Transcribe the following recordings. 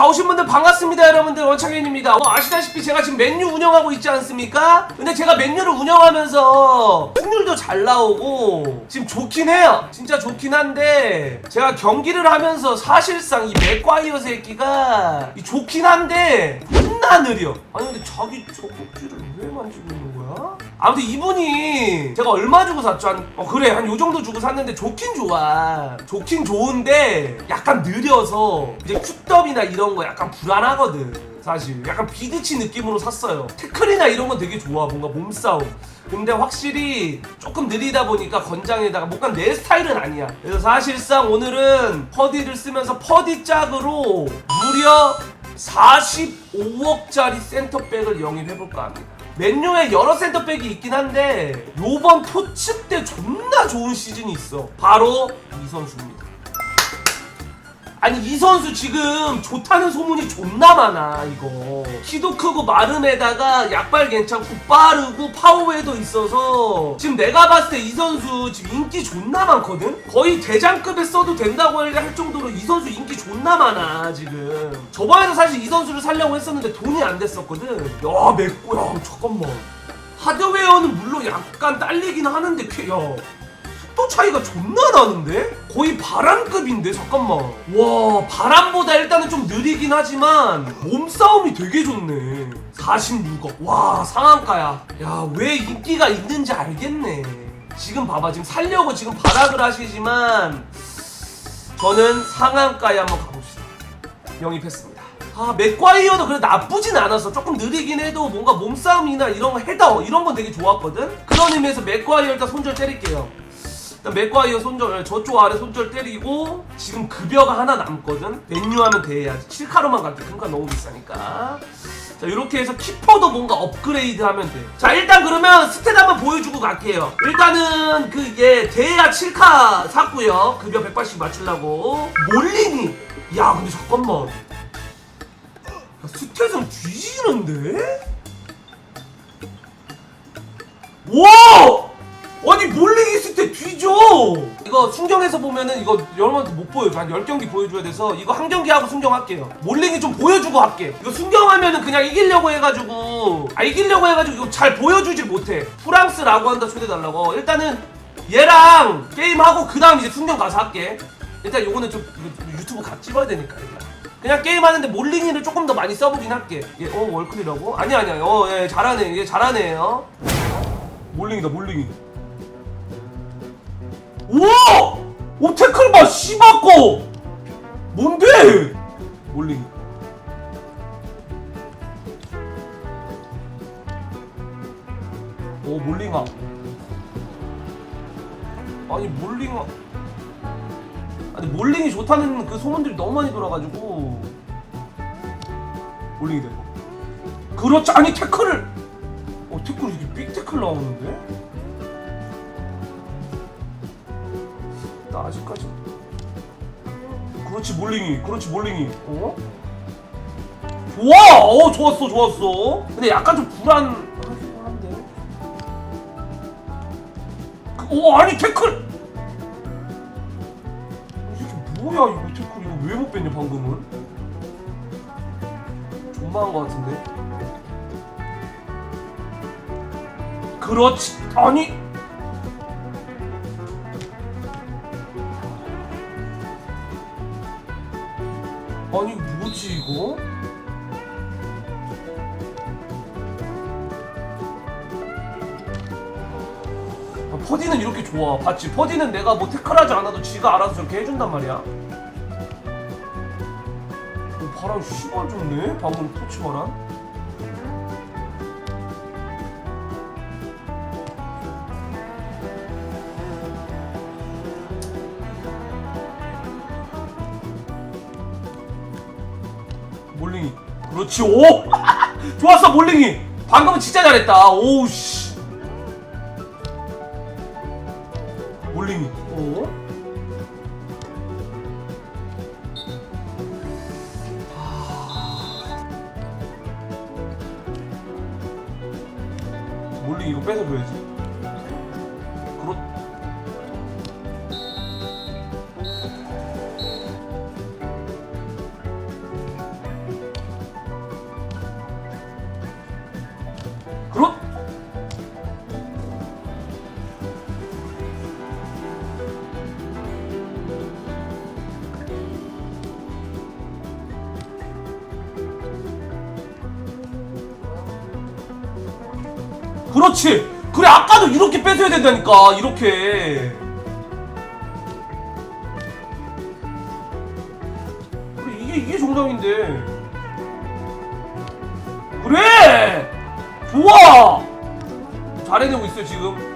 자 오신 분들 반갑습니다 여러분들 원창현입니다 어, 아시다시피 제가 지금 맨유 운영하고 있지 않습니까? 근데 제가 맨유를 운영하면서 승률도 잘 나오고 지금 좋긴 해요 진짜 좋긴 한데 제가 경기를 하면서 사실상 이 맥과이어 새끼가 이 좋긴 한데 존나 느려 아니 근데 자기 저꼭지를 왜 만지고 있는 거야? 아무튼 이분이 제가 얼마 주고 샀죠? 한, 어 그래. 한 요 정도 주고 샀는데 좋긴 좋아. 좋긴 좋은데 약간 느려서 이제 큐더이나 이런 거 약간 불안하거든 사실. 약간 비드치 느낌으로 샀어요. 태클이나 이런 건 되게 좋아. 뭔가 몸싸움. 근데 확실히 조금 느리다 보니까 건장에다가 뭔가 내 스타일은 아니야. 그래서 사실상 오늘은 퍼디를 쓰면서 퍼디 짝으로 무려 45억짜리 센터백을 영입해볼까 합니다. 맨유에 여러 센터백이 있긴 한데 요번 토츠 때 존나 좋은 시즌이 있어. 바로 이 선수입니다. 아니 이 선수 지금 좋다는 소문이 존나 많아 이거. 키도 크고 마름에다가 약발 괜찮고 빠르고 파워에도 있어서 지금 내가 봤을 때 이 선수 지금 인기 존나 많거든? 거의 대장급에 써도 된다고 할 정도로 이 선수 인기 존나 많아 지금. 저번에도 사실 이 선수를 살려고 했었는데 돈이 안 됐었거든. 야 맵고 야 잠깐만. 하드웨어는 물론 약간 딸리긴 하는데 쾌- 야 속도 차이가 존나 나는데? 거의 바람급인데 잠깐만 와 바람보다 일단은 좀 느리긴 하지만 몸싸움이 되게 좋네 46억 와 상한가야 야 왜 인기가 있는지 알겠네 지금 봐봐 지금 살려고 지금 발악을 하시지만 저는 상한가에 한번 가봅시다 영입했습니다. 아, 맥과이어도 그래 나쁘진 않았어. 조금 느리긴 해도 뭔가 몸싸움이나 이런 거 헤더 이런 건 되게 좋았거든. 그런 의미에서 맥과이어 일단 손절 때릴게요. 일단 맥과이어 손절 저쪽 아래 손절 때리고 지금 급여가 하나 남거든. 맨유 하면 돼야지. 7카로만 갈게. 그러니까 너무 비싸니까. 자 이렇게 해서 키퍼도 뭔가 업그레이드 하면 돼. 자 일단 그러면 스탯 한번 보여주고 갈게요. 일단은 그얘 대야 7카 샀고요. 급여 180 맞추려고. 몰리니. 야 근데 잠깐만. 야, 스탯은 뒤지는데? 와! 아니 몰링이 스탯 뒤져! 이거 순경에서 보면은 이거 여러분한테 못 보여줘 한 10경기 보여줘야 돼서 이거 한 경기 하고 순경할게요. 몰링이 좀 보여주고 할게. 이거 순경하면은 그냥 이기려고 해가지고. 아 이기려고 해가지고 이거 잘 보여주질 못해. 프랑스라고 한다 초대달라고. 일단은 얘랑 게임하고 그 다음 이제 순경 가서 할게. 일단 요거는 좀 이거 유튜브 각 찍어야 되니까 일단. 그냥 게임하는데 몰링이를 조금 더 많이 써보긴 할게. 얘, 어 월클이라고? 아니 아니야 어얘 잘하네. 얘 잘하네요 몰링이다 몰링이 우와! 오 태클 봐 씨바꺼! 뭔데? 몰링이 오 몰링아. 아니 몰링아. 아니 몰링이 좋다는 그 소문들이 너무 많이 돌아가지고. 몰링이 되고. 그렇지 아니 태클을. 어 태클 이렇게 빅 태클 나오는데 나 아직까지. 그렇지 몰링이 그렇지 몰링이. 어? 좋아! 어 좋았어 좋았어. 근데 약간 좀 불안하긴 한데? 그, 오 아니 태클! 이게 뭐야 이거 태클? 이거 왜 못 뺐냐 방금은? 존마한 것 같은데? 그렇지! 아니 아니 뭐지 이거? 아, 퍼디는 이렇게 좋아 봤지? 퍼디는 내가 뭐 태클하지 않아도 지가 알아서 저렇게 해준단 말이야 오 바람 씨발 좋네 방금 토치 바람 그렇지 오? 좋았어 몰링이. 방금은 진짜 잘했다. 오우 씨. 몰링이. 오? 몰링 이거 뺏어줘야지 그렇지. 그래 아까도 이렇게 뺏어야 된다니까 이렇게. 그래 이게 이게 정상인데. 그래! 좋아! 잘해내고 있어 지금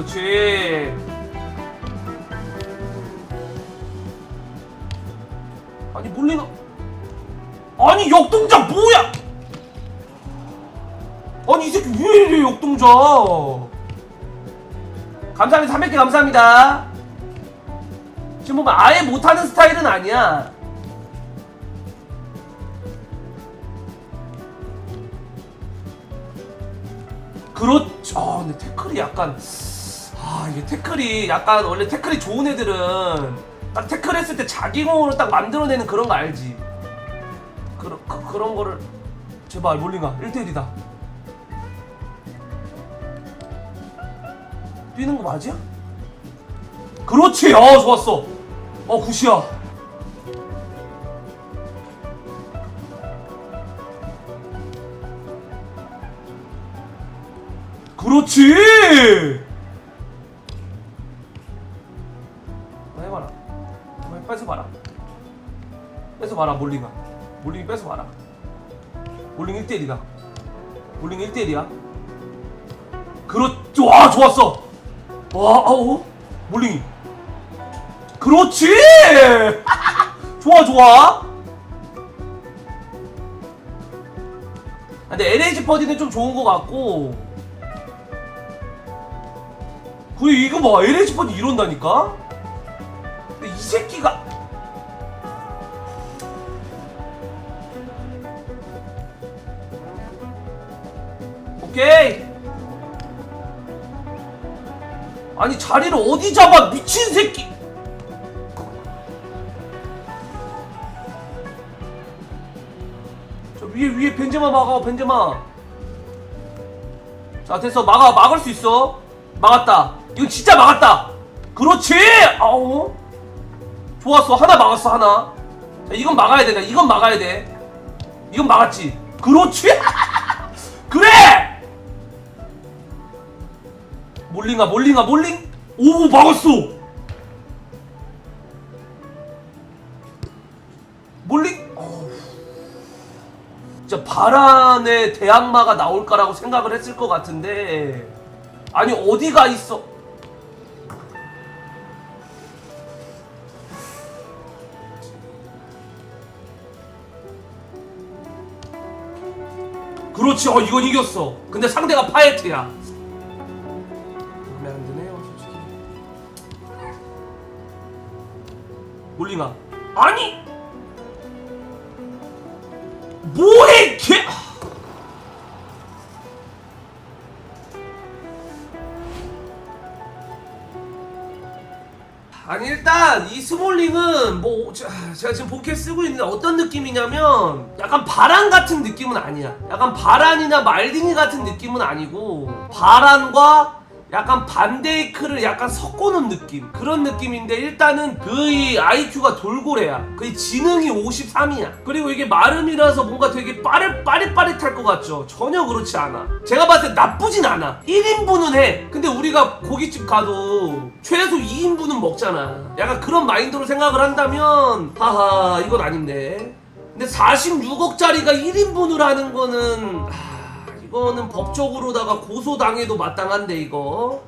그렇지. 아니 몰리가 아니 역동작 뭐야? 아니 이 새끼 왜 이래 역동작 감사합니다. 300개 감사합니다. 지금 보면 아예 못하는 스타일은 아니야. 그렇죠 아 근데 태클이 약간 아 이게 태클이 약간 원래 태클이 좋은 애들은 딱 태클 했을 때 자기 공으로 딱 만들어내는 그런 거 알지? 그런 그, 그런 거를 제발 몰링아 1대1이다. 뛰는 거 맞아? 그렇지! 어 좋았어! 어 굿이야. 그렇지 뺏어봐라 몰링아. 몰링이 뺏어봐라. 몰링 1대1이다. 몰링 1대1이야. 그렇죠 와 좋았어. 와 아우. 몰링이. 그렇지! 좋아 좋아. 아, 근데 LH 퍼디는 좀 좋은 것 같고. 그래 이거 봐 LH 퍼디 이런다니까? 근데 이 새끼가 오케이. 아니 자리를 어디 잡아 미친 새끼. 저 위에 위에 벤제마 막아 벤제마. 자 됐어. 막아 막을 수 있어. 막았다. 이거 진짜 막았다. 그렇지! 아우 좋았어. 하나 막았어 하나. 자, 이건 막아야 돼나 이건 막아야 돼. 이건 막았지. 그렇지! 그래 몰링아 몰링아 몰링? 오 막았어! 몰링? 어우. 진짜 바란의 대항마가 나올까라고 생각을 했을 것 같은데. 아니 어디가 있어? 그렇지. 어 이건 이겼어. 근데 상대가 파에트야 몰링아 아니! 뭐해 개! 아니 일단 이 스몰링은 뭐 자, 제가 지금 본캐 쓰고 있는데 어떤 느낌이냐면 약간 바란 같은 느낌은 아니야. 약간 바란이나 말딩이 같은 느낌은 아니고 바란과 약간 반데이크를 약간 섞어놓은 느낌. 그런 느낌인데 일단은 그의 IQ가 돌고래야. 그의 지능이 53이야. 그리고 이게 마름이라서 뭔가 되게 빠릿, 빠릿빠릿할 것 같죠. 전혀 그렇지 않아. 제가 봤을 때 나쁘진 않아. 1인분은 해. 근데 우리가 고깃집 가도 최소 2인분은 먹잖아. 약간 그런 마인드로 생각을 한다면 하하 이건 아닌데. 근데 46억짜리가 1인분을 하는 거는 하, 이거는 법적으로다가 고소당해도 마땅한데 이거